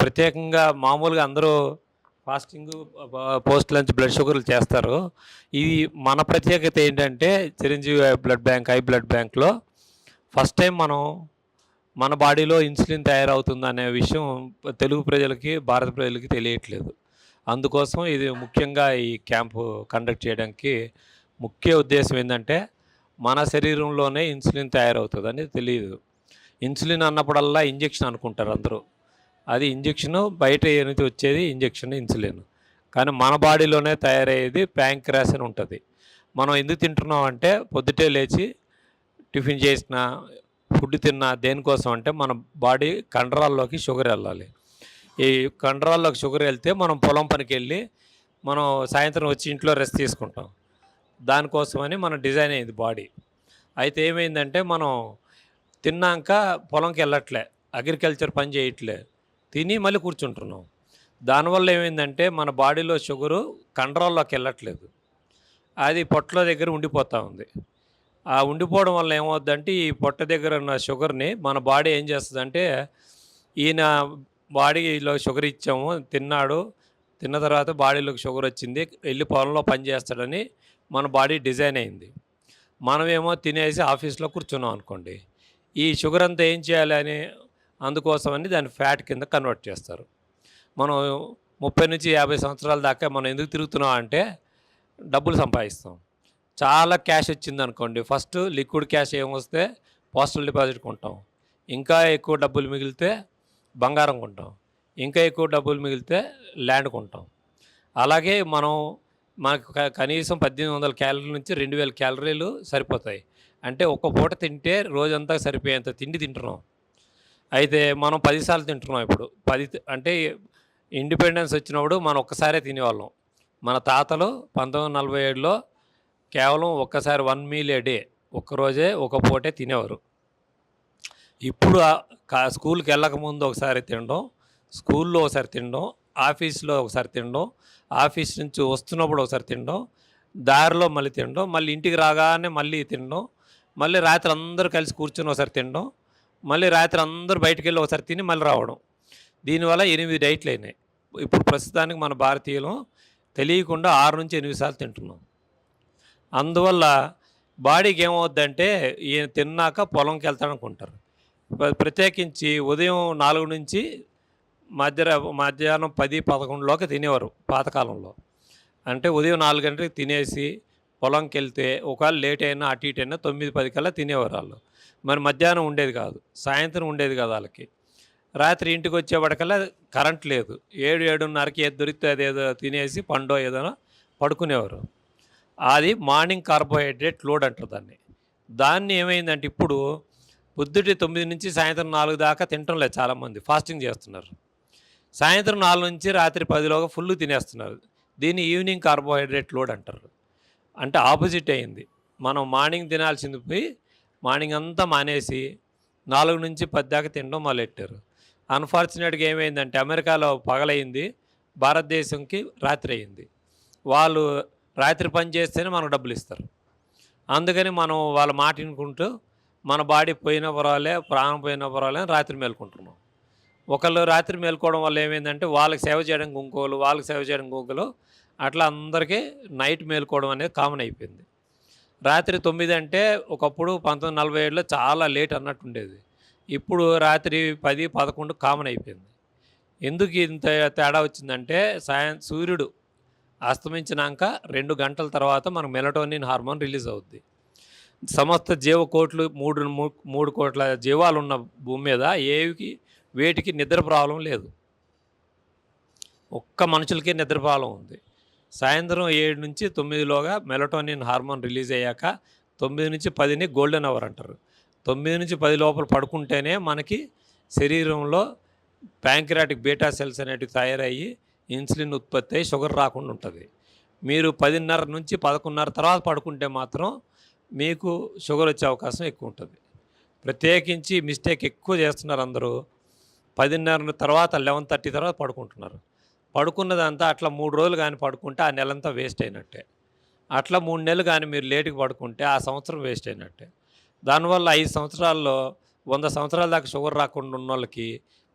ప్రత్యేకంగా మామూలుగా అందరూ ఫాస్టింగ్ పోస్ట్ లంచ్ బ్లడ్ షుగర్లు చేస్తారు. ఇది మన ప్రత్యేకత ఏంటంటే Chiranjeevi blood bank I blood బ్యాంక్లో ఫస్ట్ టైం మనం మన బాడీలో ఇన్సులిన్ తయారవుతుంది అనే విషయం తెలుగు ప్రజలకి భారత ప్రజలకి తెలియట్లేదు. అందుకోసం ఇది ముఖ్యంగా ఈ క్యాంపు కండక్ట్ చేయడానికి ముఖ్య ఉద్దేశం ఏంటంటే మన శరీరంలోనే ఇన్సులిన్ తయారవుతుంది అనేది తెలియదు. ఇన్సులిన్ అన్నప్పుడల్లా ఇంజెక్షన్ అనుకుంటారు అందరూ. అది ఇంజెక్షన్ బయట నుంచి వచ్చేది? Injection insulin. కానీ మన బాడీలోనే తయారయ్యేది ప్యాంక్రాస్ అని ఉంటుంది. మనం ఎందుకు తింటున్నాం అంటే పొద్దుటే లేచి టిఫిన్ చేసిన ఫుడ్ తిన్నా దేనికోసం అంటే మన బాడీ కండరాల్లోకి షుగర్ వెళ్ళాలి. ఈ కండరాల్లోకి షుగర్ వెళ్తే మనం పొలం పనికి వెళ్ళి మనం సాయంత్రం వచ్చి ఇంట్లో రెస్ట్ తీసుకుంటాం. దానికోసమని మన డిజైన్ అయింది బాడీ. అయితే ఏమైందంటే మనం తిన్నాక పొలంకి వెళ్ళట్లే. అగ్రికల్చర్ పని చేయట్లే. తిని మళ్ళీ కూర్చుంటున్నాం. దానివల్ల ఏమైందంటే మన బాడీలో షుగరు కండరాల్లోకి వెళ్ళట్లేదు. అది పొట్టల దగ్గర ఉండిపోతూ ఉంది. ఆ ఉండిపోవడం వల్ల ఏమవుద్దంటే ఈ పొట్ట దగ్గర ఉన్న షుగర్ని మన బాడీ ఏం చేస్తుందంటే ఈయన బాడీలో షుగర్ ఇచ్చాము తిన్నాడు తిన్న తర్వాత బాడీలోకి షుగర్ వచ్చింది వెళ్ళి పొలంలో పని చేస్తాడని మన బాడీ డిజైన్ అయింది. మనమేమో తినేసి ఆఫీస్లో కూర్చున్నాం అనుకోండి. ఈ షుగర్ అంతా ఏం చేయాలి అని అందుకోసమని దాన్ని ఫ్యాట్ కింద కన్వర్ట్ చేస్తారు. మనం ముప్పై నుంచి యాభై సంవత్సరాల దాకా మనం ఎందుకు తిరుగుతున్నాం అంటే డబ్బులు సంపాదిస్తాం. చాలా క్యాష్ వచ్చింది అనుకోండి ఫస్ట్ లిక్విడ్ క్యాష్ ఏమొస్తే పోస్టల్ డిపాజిట్ కొంటాం. ఇంకా ఎక్కువ డబ్బులు మిగిలితే బంగారం కొంటాం. ఇంకా ఎక్కువ డబ్బులు మిగిలితే ల్యాండ్ కొంటాం. అలాగే మనం మనకు కనీసం పద్దెనిమిది వందల క్యాలరీల నుంచి రెండు వేల క్యాలరీలు సరిపోతాయి. అంటే ఒక్క పూట తింటే రోజంతా సరిపోయేంత తిండి తింటున్నాం. అయితే మనం పదిసార్లు తింటున్నాం ఇప్పుడు. పది అంటే ఇండిపెండెన్స్ వచ్చినప్పుడు మనం ఒక్కసారే తినేవాళ్ళం. మన తాతలు పంతొమ్మిది నలభై ఏడులో కేవలం ఒక్కసారి వన్ మీల్ ఏ డే ఒక్కరోజే ఒక పూటే తినేవారు. ఇప్పుడు స్కూల్కి వెళ్ళకముందు ఒకసారి తినడం స్కూల్లో ఒకసారి తినడం ఆఫీస్లో ఒకసారి తినడం ఆఫీస్ నుంచి వస్తున్నప్పుడు ఒకసారి తినడం దారిలో మళ్ళీ తినడం మళ్ళీ ఇంటికి రాగానే మళ్ళీ తినడం మళ్ళీ రాత్రి అందరూ కలిసి కూర్చొని ఒకసారి తినడం మళ్ళీ రాత్రి అందరూ బయటికి వెళ్ళి ఒకసారి తిని మళ్ళీ రావడం. దీనివల్ల ఎనిమిది డైట్లు అయినాయి. ఇప్పుడు ప్రస్తుతానికి మన భారతీయులు తెలియకుండా ఆరు నుంచి ఎనిమిది సార్లు తింటున్నాం. అందువల్ల బాడీకి ఏమవుద్దంటే ఈయన తిన్నాక పొలంకి వెళ్తాడనుకుంటారు. ప్రత్యేకించి ఉదయం నాలుగు నుంచి మధ్య మధ్యాహ్నం పది పదకొండులోకి తినేవారు పాతకాలంలో. అంటే ఉదయం నాలుగు గంటలకు తినేసి పొలంకి వెళ్తే ఒకవేళ లేట్ అయినా అటు ఇటు అయినా తొమ్మిది పది కల్లా తినేవారు వాళ్ళు. మరి మధ్యాహ్నం ఉండేది కాదు సాయంత్రం ఉండేది కాదు వాళ్ళకి. రాత్రి ఇంటికి వచ్చేవాడికల్లా కరెంట్ లేదు. ఏడు ఏడున్నరకి ఏది దొరికితే ఏదో తినేసి పండో ఏదైనా పడుకునేవారు. అది మార్నింగ్ కార్బోహైడ్రేట్ లోడ్ అంటారు దాన్ని. దాన్ని ఏమైందంటే ఇప్పుడు పొద్దుటి తొమ్మిది నుంచి సాయంత్రం నాలుగు దాకా తినటం లేదు చాలామంది ఫాస్టింగ్ చేస్తున్నారు. సాయంత్రం నాలుగు నుంచి రాత్రి పదిలోగా ఫుల్ తినేస్తున్నారు. దీన్ని ఈవినింగ్ కార్బోహైడ్రేట్ లోడ్ అంటారు. అంటే ఆపోజిట్ అయింది. మనం మార్నింగ్ తినాల్సింది పోయి మార్నింగ్ అంతా మానేసి నాలుగు నుంచి పది దాకా తినడం మొదలెట్టారు. అన్ఫార్చునేట్గా ఏమైందంటే అమెరికాలో పగలైంది భారతదేశంకి రాత్రి అయింది వాళ్ళు రాత్రి పని చేస్తేనే మనకు డబ్బులు ఇస్తారు. అందుకని మనం వాళ్ళ మాట వినుకుంటూ మన బాడీ పోయిన పర్వాలే ప్రాణం పోయిన పర్వాలే రాత్రి మేల్కుంటున్నాం. ఒకళ్ళు రాత్రి మేల్కోవడం వల్ల ఏమైందంటే వాళ్ళకి సేవ చేయడం ఇంకోళ్ళు వాళ్ళకి సేవ చేయడం ఇంకోళ్ళు అట్లా అందరికీ నైట్ మేల్కోవడం అనేది కామన్ అయిపోయింది. రాత్రి తొమ్మిది అంటే ఒకప్పుడు పంతొమ్మిది నలభై ఏడులో చాలా లేట్ అన్నట్టు ఉండేది. ఇప్పుడు రాత్రి పది పదకొండు కామన్ అయిపోయింది. ఎందుకు ఇంత తేడా వచ్చిందంటే సాయం సూర్యుడు అస్తమించినాక రెండు గంటల తర్వాత మనకు మెలటోనిన్ హార్మోన్ రిలీజ్ అవుద్ది. సమస్త జీవకోట్లు మూడు మూడు కోట్ల జీవాలు ఉన్న భూమి మీద ఏవికి వేటికి నిద్ర ప్రాబ్లం లేదు. ఒక్క మనుషులకే నిద్ర ప్రాబ్లం ఉంది. సాయంత్రం ఏడు నుంచి తొమ్మిదిలోగా మెలటోనిన్ హార్మోన్ రిలీజ్ అయ్యాక తొమ్మిది నుంచి పదిని గోల్డెన్ అవర్ అంటారు. తొమ్మిది నుంచి పది లోపల పడుకుంటేనే మనకి శరీరంలో ప్యాంక్రాటిక్ బీటా సెల్స్ అనేటివి తయారయ్యి ఇన్సులిన్ ఉత్పత్తి అయ్యి షుగర్ రాకుండా ఉంటుంది. మీరు పదిన్నర నుంచి పదకొండున్నర తర్వాత పడుకుంటే మాత్రం మీకు షుగర్ వచ్చే అవకాశం ఎక్కువ ఉంటుంది. ప్రత్యేకించి మిస్టేక్ ఎక్కువ చేస్తున్నారు అందరూ. పదిన్నర తర్వాత లెవెన్ థర్టీ తర్వాత పడుకుంటున్నారు. పడుకున్నదంతా అట్లా మూడు రోజులు కానీ పడుకుంటే ఆ నెలంతా వేస్ట్ అయినట్టే. అట్లా మూడు నెలలు కానీ మీరు లేటుకి పడుకుంటే ఆ సంవత్సరం వేస్ట్ అయినట్టే. దానివల్ల ఐదు సంవత్సరాల్లో వంద సంవత్సరాల దాకా షుగర్ రాకుండా ఉన్న వాళ్ళకి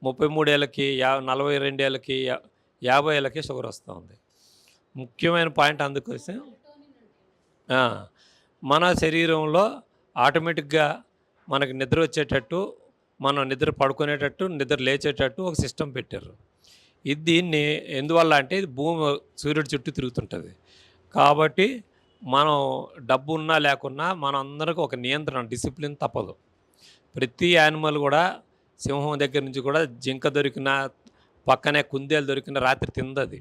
ముప్పై మూడేళ్ళకి యా నలభై రెండేళ్ళకి యాభై ఏళ్ళకి షుగర్ వస్తూ ఉంది. ముఖ్యమైన పాయింట్ అందుకోసం మన శరీరంలో ఆటోమేటిక్గా మనకి నిద్ర వచ్చేటట్టు మనం నిద్ర పడుకునేటట్టు నిద్ర లేచేటట్టు ఒక సిస్టమ్ పెట్టారు. ఇది దీన్ని ఎందువల్ల అంటే ఇది భూమి సూర్యుడి చుట్టూ తిరుగుతుంటుంది. కాబట్టి మనం డబ్బు ఉన్నా లేకున్నా మన అందరికి ఒక నియంత్రణ డిసిప్లిన్ తప్పదు. ప్రతి యానిమల్ కూడా సింహం దగ్గర నుంచి కూడా జింక దొరికిన పక్కనే కుందేలు దొరికిన రాత్రి తిందది.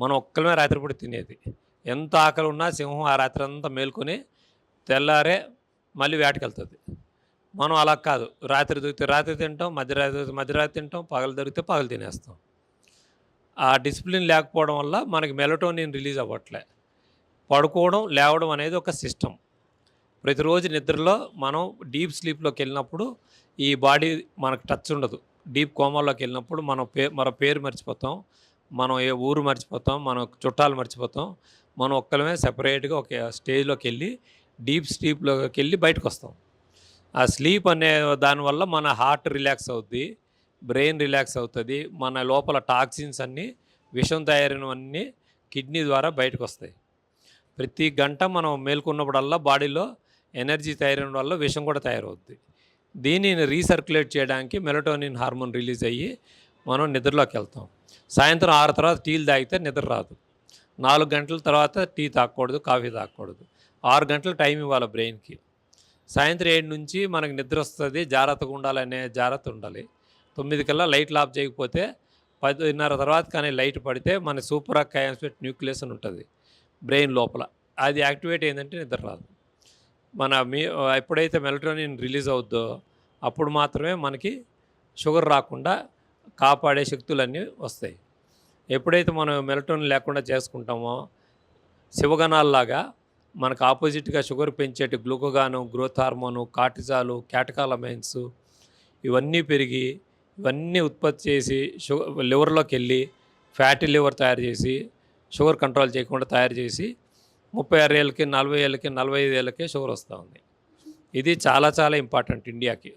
మనం ఒక్కలమే రాత్రిపూట తినేది. ఎంత ఆకలి ఉన్నా సింహం ఆ రాత్రి అంతా మేల్కొని తెల్లారే మళ్ళీ వేటకెళ్తుంది. మనం అలా కాదు. రాత్రి దొరికితే రాత్రి తింటాం మధ్యరాత్రి దొరికితే మధ్యరాత్రి తింటాం పగలు దొరికితే పగలు తినేస్తాం. ఆ డిసిప్లిన్ లేకపోవడం వల్ల మనకి మెలటోనిన్ రిలీజ్ అవ్వట్లే. పడుకోవడం లేవడం అనేది ఒక సిస్టమ్ ప్రతిరోజు నిద్రలో మనం డీప్ స్లీప్లోకి వెళ్ళినప్పుడు ఈ బాడీ మనకు టచ్ ఉండదు. డీప్ కోమాలోకి వెళ్ళినప్పుడు మనం పే మన పేరు మర్చిపోతాం మనం ఏ ఊరు మర్చిపోతాం మన చుట్టాలు మర్చిపోతాం మనం ఒక్కలమే సెపరేట్గా ఒక స్టేజ్లోకి వెళ్ళి డీప్ స్లీప్లోకి వెళ్ళి బయటకు వస్తాం ఆ స్లీప్ అనే దానివల్ల మన హార్ట్ రిలాక్స్ అవుద్ది. బ్రెయిన్ రిలాక్స్ అవుతుంది మన లోపల టాక్సిన్స్ అన్నీ విషం తయారైనవన్నీ కిడ్నీ ద్వారా బయటకు వస్తాయి ప్రతి గంట మనం మేల్కొన్నప్పుడల్లా బాడీలో ఎనర్జీ తయారైన వల్ల విషం కూడా తయారవుద్ది. దీనిని రీసర్క్యులేట్ చేయడానికి మెలటోనిన్ హార్మోన్ రిలీజ్ అయ్యి మనం నిద్రలోకి వెళ్తాం. సాయంత్రం ఆరు తర్వాత టీలు తాగితే నిద్ర రాదు. నాలుగు గంటల తర్వాత టీ తాగకూడదు కాఫీ తాగకూడదు. ఆరు గంటలు టైం ఇవ్వాలి బ్రెయిన్కి. సాయంత్రం ఏడు నుంచి మనకి నిద్ర వస్తుంది జాగ్రత్తగా ఉండాలనే జాగ్రత్త ఉండాలి. తొమ్మిది కల్లా లైట్లు ఆఫ్ చేయకపోతే పదిన్నర తర్వాత కానీ లైట్ పడితే మన సూపర్ కయాన్స్పెట్ న్యూక్లియస్ అని ఉంటుంది బ్రెయిన్ లోపల. అది యాక్టివేట్ అయిందంటే నిద్ర రాదు. మన మీ ఎప్పుడైతే మెలటోనిన్ రిలీజ్ అవుద్దో అప్పుడు మాత్రమే మనకి షుగర్ రాకుండా కాపాడే శక్తులన్నీ వస్తాయి. ఎప్పుడైతే మనం మెలటోనిన్ లేకుండా చేసుకుంటామో శివగణాల్లాగా మనకు ఆపోజిట్గా షుగర్ పెంచేటి glucagon growth hormone cortisol catecholamines ఇవన్నీ పెరిగి ఇవన్నీ ఉత్పత్తి చేసి షుగర్ లివర్లోకి వెళ్ళి ఫ్యాటీ లివర్ తయారు చేసి షుగర్ కంట్రోల్ చేయకుండా తయారు చేసి ముప్పై ఆరు ఏళ్ళకి నలభై ఏళ్ళకి నలభై ఐదు ఏళ్ళకే షుగర్ వస్తూ ఉంది. ఇది చాలా చాలా ఇంపార్టెంట్ ఇండియాకి.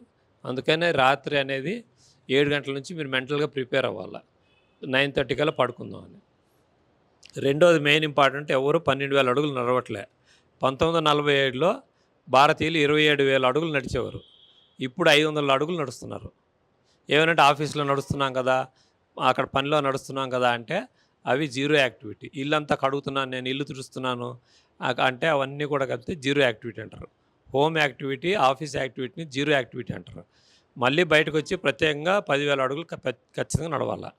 అందుకనే రాత్రి అనేది ఏడు గంటల నుంచి మీరు మెంటల్గా ప్రిపేర్ అవ్వాలి. నైన్ థర్టీ కల్లా పడుకుందాం అని. రెండోది మెయిన్ ఇంపార్టెంట్ ఎవరు పన్నెండు వేల అడుగులు నడవట్లే. పంతొమ్మిది వందల నలభై ఏడులో భారతీయులు ఇరవై ఏడు వేల అడుగులు నడిచేవారు. ఇప్పుడు ఐదు వందల అడుగులు నడుస్తున్నారు. ఏమనంటే ఆఫీస్లో నడుస్తున్నాం కదా అక్కడ పనిలో నడుస్తున్నాం కదా అంటే అవి జీరో యాక్టివిటీ. ఇల్లంతా కడుగుతున్నాను నేను ఇల్లు తుడుస్తున్నాను అంటే అవన్నీ కూడా కలిపితే జీరో యాక్టివిటీ అంటారు. హోమ్ యాక్టివిటీ ఆఫీస్ యాక్టివిటీని జీరో యాక్టివిటీ అంటారు. మళ్ళీ బయటకు వచ్చి ప్రత్యేకంగా పదివేల అడుగులు ఖచ్చితంగా నడవాలి.